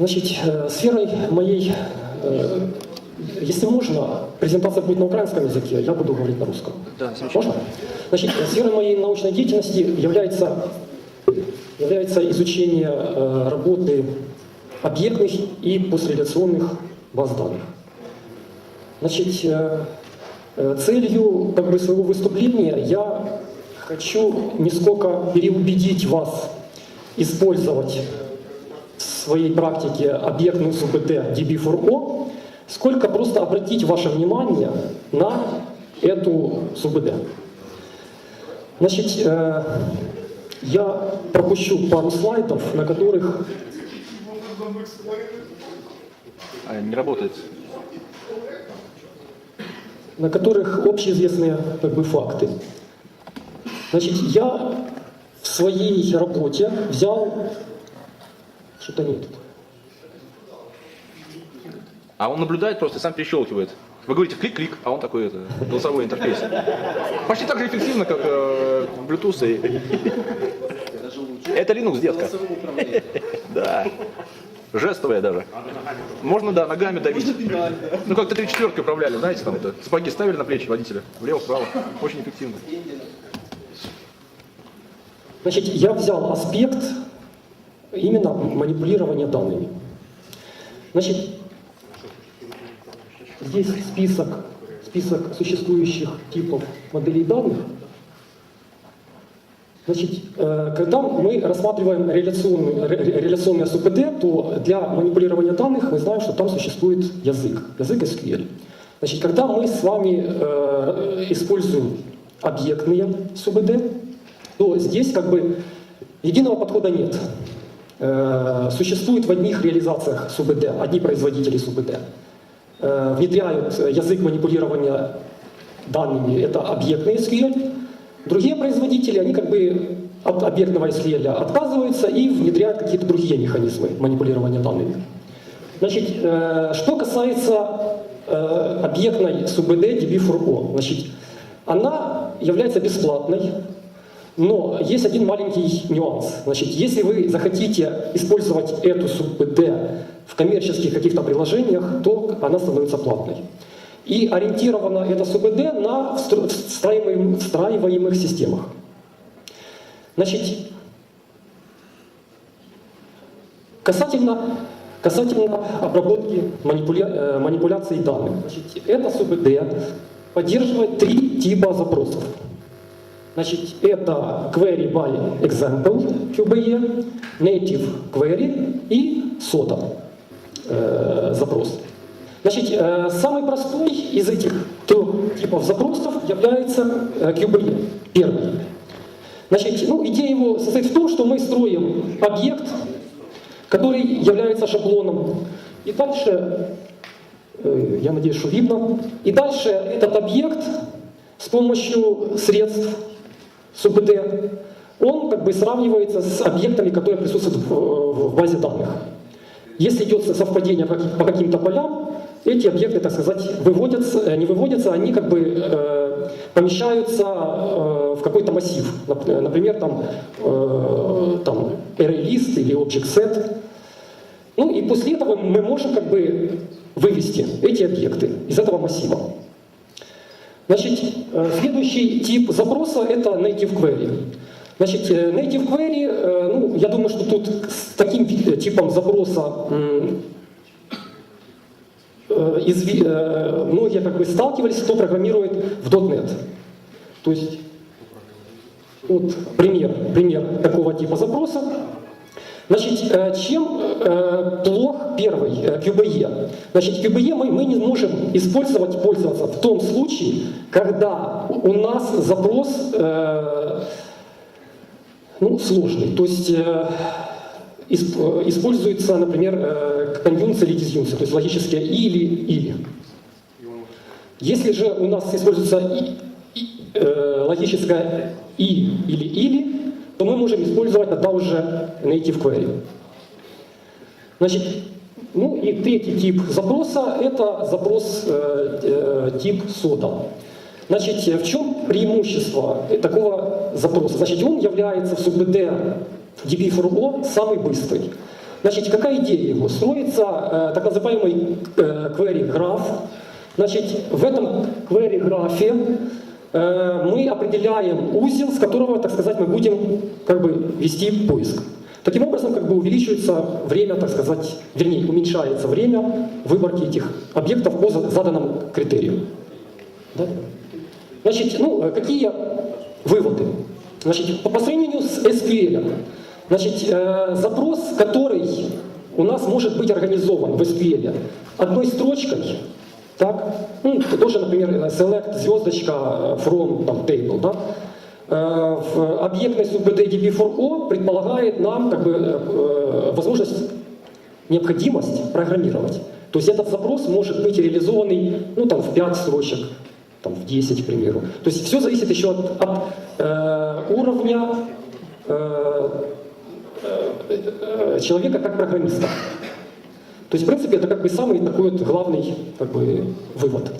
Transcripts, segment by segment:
Значит, э, сферой моей, э, если можно, презентация будет на украинском языке, я буду говорить на русском. Да. Можно? Значит, сферой моей научной деятельности является, является изучение э, работы объектных и постреляционных баз данных. Значит, целью как бы, своего выступления я хочу нисколько переубедить вас использовать своей практике объектную СУБД DB4O, сколько просто обратить ваше внимание на эту СУБД. Значит, э, я пропущу пару слайдов, на которых А, не работает. на которых общеизвестные как бы, факты. Значит, я в своей работе взял... Что-то нет. А он наблюдает просто и сам перещелкивает. Вы говорите клик-клик, а он такой это, голосовой интерфейс. Почти так же эффективно, как э, Bluetooth и... Это Linux, детка. Да. Жестовая даже. Можно, да, ногами давить. Ну, как-то три четверки управляли, знаете, там это. Сапоги ставили на плечи водителя. Влево-вправо. Очень эффективно. Значит, я взял аспект именно манипулирования данными. Значит, здесь список, список существующих типов моделей данных. Значит, э, когда мы рассматриваем реляционную, ре- ре- реляционное СУПД, то для манипулирования данных мы знаем, что там существует язык, язык SQL. Значит, когда мы с вами э, используем объектные СУБД, то здесь как бы единого подхода нет. Э, Существует в одних реализациях СУБД, одни производители СУБД. Э, Внедряют язык манипулирования данными, это объектный SQL. Другие производители, они как бы от объектного SQL отказываются и внедряют какие-то другие механизмы манипулирования данными. Значит, э, что касается объектной СУБД DB4O, значит, она является бесплатной, но есть один маленький нюанс. Значит, если вы захотите использовать эту СУБД в коммерческих каких-то приложениях, то она становится платной. И ориентирована эта СУБД на встро- встраиваем- встраиваемых системах. Значит, Касательно, касательно обработки манипуля, э, манипуляций данных. Значит, эта СУБД поддерживает три типа запросов. Значит, это query by example QBE, native query и SOTA э, запрос. Значит, э, самый простой из этих трех типов запросов является э, QBE, первый. Значит, ну, идея его состоит в том, что мы строим объект, который является шаблоном. И дальше, э, я надеюсь, что видно, и дальше этот объект с помощью средств СУБД, он как бы сравнивается с объектами, которые присутствуют в, в базе данных. Если идет совпадение по каким- по каким-то полям, эти объекты, так сказать, выводятся, э, не выводятся, они как бы э, помещаются э, в какой-то массив. Нап- Например, там, э, там array-лист или object-set. Ну и после этого мы можем как бы вывести эти объекты из этого массива. Значит, э, следующий тип запроса это native query. Значит, э, native query, э, ну, я думаю, что тут с таким типом запроса э, многие как бы сталкивались, кто программирует в .NET. То есть, вот пример, пример такого типа запроса. Значит, э, чем э, плох первый э, QBE? Значит, QBE мы, мы не можем использовать, пользоваться в том случае, когда у нас запрос ну, сложный. То есть исп- используется, например, конъюнкция или дизъюнкция, то есть логическое или-или. Если же у нас используется и- и, э, логическое и или или, то мы можем использовать тогда уже native query. Значит, ну и третий тип запроса – это запрос э, э, тип SOTA. Значит, в чем преимущество такого запроса? Значит, он является в СУБД DB4O самый быстрый. Значит, какая идея его? Строится э, так называемый э, query граф. Значит, в этом query графе мы определяем узел, с которого, так сказать, мы будем как бы вести поиск. Таким образом, как бы увеличивается время, так сказать, вернее, уменьшается время выборки этих объектов по за- заданному критерию. Да? Значит, ну, э, какие выводы? Значит, по сравнению с SQL, значит, э, запрос, который у нас может быть организован в SQL одной строчкой, так, ну, тоже, например, select звездочка from там, table, да, в объектной СУБД DB4O предполагает нам как бы, возможность необходимость программировать. То есть этот запрос может быть реализованный ну, там, в 5 строчек, там, в 10, к примеру. То есть все зависит еще от, от э, уровня э, э, человека как программиста. То есть, в принципе, это как бы самый такой вот главный как бы, вывод.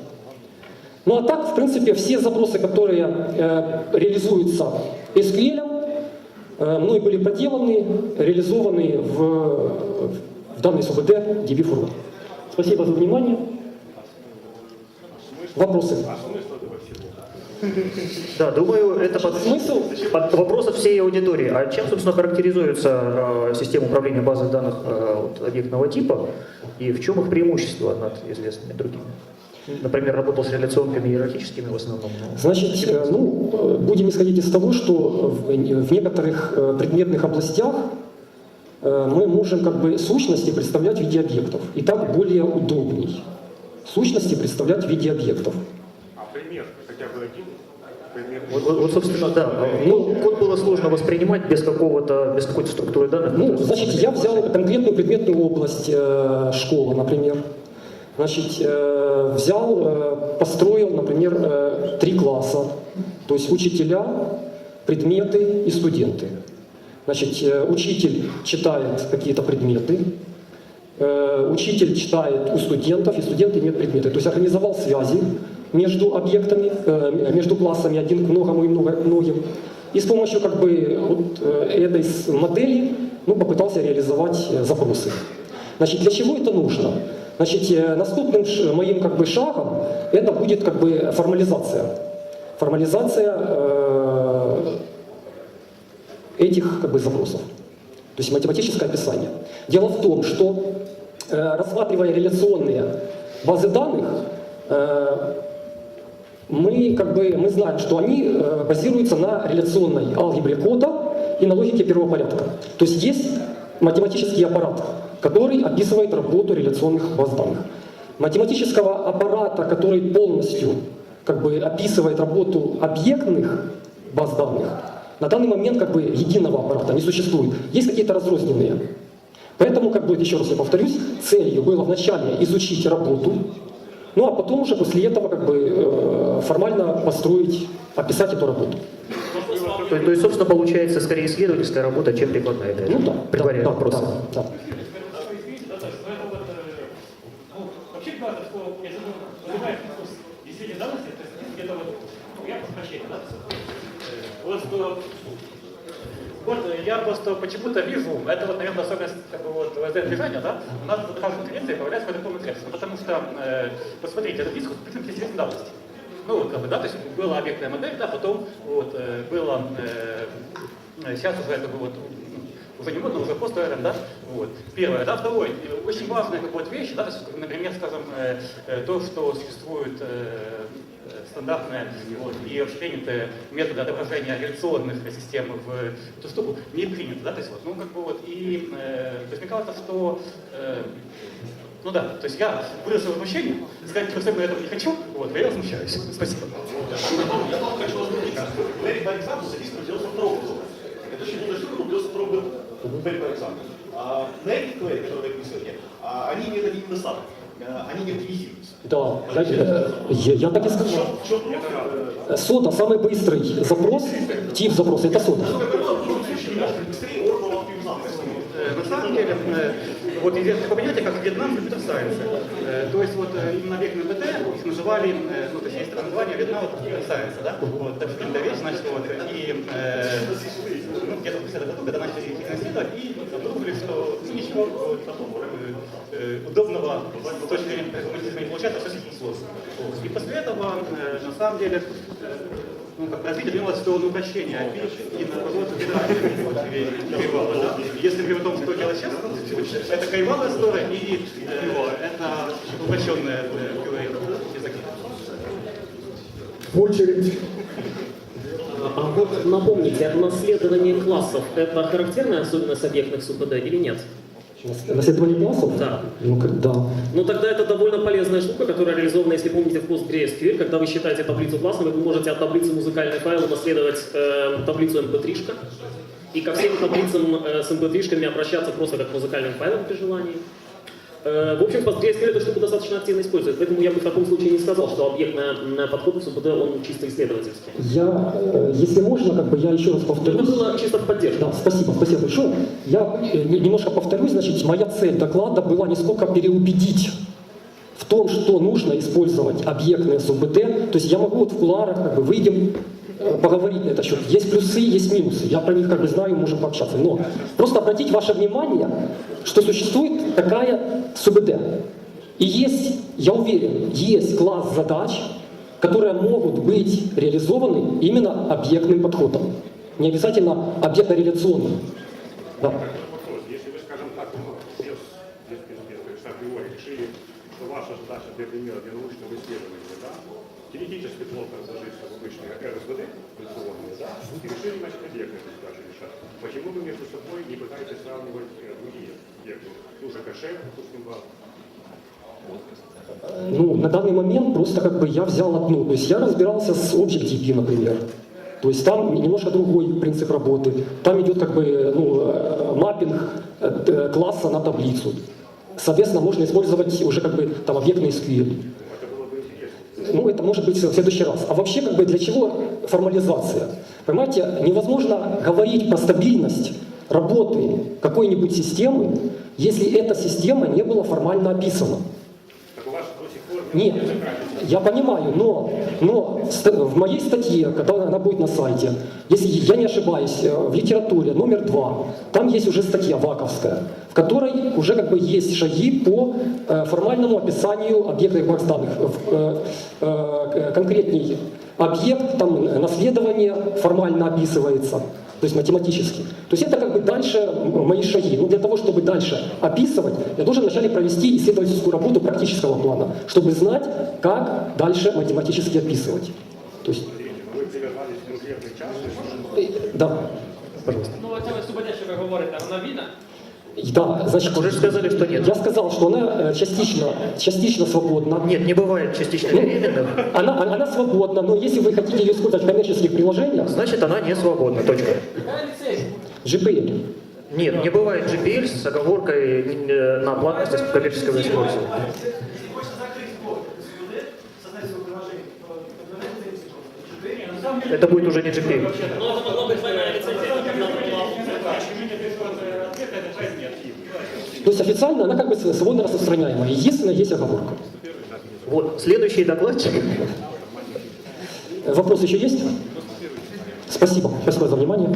Ну а так, в принципе, все запросы, которые э, реализуются SQL, э, мной были проделаны, реализованы в, в данной СУБД DB4. Спасибо за внимание. Вопросы? Да, думаю, это под, Смысл? под вопросов всей аудитории. А чем, собственно, характеризуется э, система управления базой данных э, вот, объектного типа и в чем их преимущество над известными другими? Например, работал с реляционками иерархическими в основном. но- Значит, э, ну, будем исходить из того, что в, в некоторых э, предметных областях э, мы можем как бы сущности представлять в виде объектов. И так более удобней. Сущности представлять в виде объектов. Пример хотя бы один? Пример. Вот, вот- собственно, да. Ну, код было сложно воспринимать без какого-то, без какой-то структуры данных. Ну, значит, я взял конкретную предметную область, э, школа, например. Значит, э, взял, э, построил, например, э, три класса. То есть учителя, предметы и студенты. Значит, э, учитель читает какие-то предметы, э, учитель читает у студентов, и студенты имеют предметы. То есть организовал связи между объектами, э, между классами один к многому и много, многим. И с помощью как бы вот э, этой модели ну, попытался реализовать э, запросы. Значит, для чего это нужно? Значит, наступным моим как бы шагом это будет как бы формализация. Формализация э, этих как бы, запросов. То есть математическое описание. Дело в том, что э, рассматривая реляционные базы данных, э, мы, как бы, мы знаем, что они э, базируются на реляционной алгебре кода и на логике первого порядка. То есть есть математический аппарат, который описывает работу реляционных баз данных. Математического аппарата, который полностью как бы, описывает работу объектных баз данных, на данный момент как бы единого аппарата не существует. Есть какие-то разрозненные. Поэтому, как бы, еще раз я повторюсь, целью было вначале изучить работу, ну а потом уже после этого как бы э, формально построить, описать эту работу. То, то есть, собственно, получается скорее исследовательская работа, чем прикладная. да? Ну да, Предваряя да, вопросы. да, да. Вообще говоря, что я называю действительно данности, то есть где-то вот, ну? Э, Вот что вот э, я просто почему-то вижу, это вот, наверное, особенность как бы, вот, движения, да, у нас в каждой конференции появляется какой-то полный текст, ну, потому что, э, посмотрите, этот диск, в принципе, есть данности. Ну, вот, как бы, да, то есть была объектная модель, да, потом вот, э, было, э, сейчас уже как бы вот модно, уже пост да, вот, первое, да, второе, очень важная как бы, вот вещь, да, например, скажем, э, э, то, что существует э, э, стандартные вот, и общепринятые методы отображения реляционных систем в эту штуку не приняты, да, то есть вот, ну, как бы вот, и, э, то что э, ну да, то есть я выразил возмущение, сказать, что я этого не хочу, вот, я возмущаюсь. Спасибо. Very by example, здесь делался пробы. Это очень умная штука, делался пробы very by example. А native query, которые вы описываете, а, они это не недостаток, а, они не оптимизируются. Да, да, э, я, я так и сказал. В чем профиль? Э, Сода, самый быстрый запрос, тип запроса, это сода. В любом случае, немножко быстрее органов оптимизации. Э, На самом деле, э, вот такое понятие, как Вьетнам компьютер сайенс. То есть вот э, именно век на БТ их называли, э, ну то есть есть название Вьетнам компьютер сайенс, да? Вот, так что вещь, значит, вот, и э, ну, где-то в 50 году, когда начали их исследовать, и обнаружили, что ну, ничего вот, такого э, э, удобного с точки зрения прагматизма не получается, все сложно. И после этого, э, на самом деле, э, ну, как развитие двинулось в сторону упрощения API и наоборот кривало. Да? Если мы потом что делать сейчас, это кривалая история и э, это упрощенная э, языки. В очередь. А вот напомните, наследование классов – это характерная особенность объектных СУПД или нет? Наследование классов? Да. Ну, как- да. Ну тогда это довольно полезная штука, которая реализована, если помните, в PostgreSQL. Когда вы считаете таблицу классами, вы можете от таблицы музыкальный файл наследовать э, таблицу mp3, и ко всем таблицам э, с mp3 обращаться просто как к музыкальным файлам при желании. Э, в общем, PostgreSQL эту штуку достаточно активно использует, поэтому я бы в таком случае не сказал, что объектный подход к СУПД, он чисто исследовательский. Я, э, если можно, как бы я еще раз Это повторюсь. было чисто в поддержку. Да, спасибо, спасибо большое. Я э, не- немножко повторюсь, значит, моя цель доклада была не сколько переубедить в том, что нужно использовать объектные СУБД. То есть я могу вот в кулуарах, как бы, выйдем, поговорить на этот счет. Есть плюсы, есть минусы. Я про них как бы знаю, можем пообщаться. Но просто обратить ваше внимание, что существует такая СУБД. И есть, я уверен, есть класс задач, которые могут быть реализованы именно объектным подходом. Не обязательно объектно-реляционным. Да. Для примера, для научного исследования, да, теоретически плотно разложиться в обычные РСВД, традиционные, да, и решили, значит, объектные задачи решать. Почему вы между собой не пытаетесь сравнивать э, другие объекты? Ту же кэше, допустим, базу? Ну, на данный момент просто как бы я взял одну. То есть я разбирался с Object-DB, например. То есть там немножко другой принцип работы. Там идет как бы ну, э, маппинг э, класса на таблицу. Соответственно, можно использовать уже как бы там объектный SQL. Ну, это может быть в следующий раз. А вообще, как бы, для чего формализация? Понимаете, невозможно говорить про стабильность работы какой-нибудь системы, если эта система не была формально описана. Так у вас до сих пор Нет, я понимаю, но, но в моей статье, когда она будет на сайте, если я не ошибаюсь, э, в литературе номер два, там есть уже статья ваковская, в которой уже как бы есть шаги по э, формальному описанию объектных баз данных. Э, конкретней объект, там наследование формально описывается, то есть математически. То есть это как бы дальше м, мои шаги. Но для того, чтобы дальше описывать, я должен вначале провести исследовательскую работу практического плана, чтобы знать, как дальше математически описывать. То есть, ви прив'язались к конкретний час, э, да, пожалуйста. Ну, оця СУБД, що ви говорите, вона вільна? Да, значит, Уже сказали, что нет. я сказал, что она э, частично, частично свободна. Нет, не бывает частично беременных, Она, она, она свободна, но если вы хотите ее использовать в коммерческих приложениях, значит она не свободна. Точка. GPL. Нет, не бывает GPL с оговоркой э, на платность коммерческого использования. Это будет уже не GPL. Но это могла быть двойная лицензия. То есть официально она как бы свободно распространяемая. Единственное, есть оговорка. Вот, следующий докладчик. Вопрос еще есть? Спасибо. Спасибо за внимание.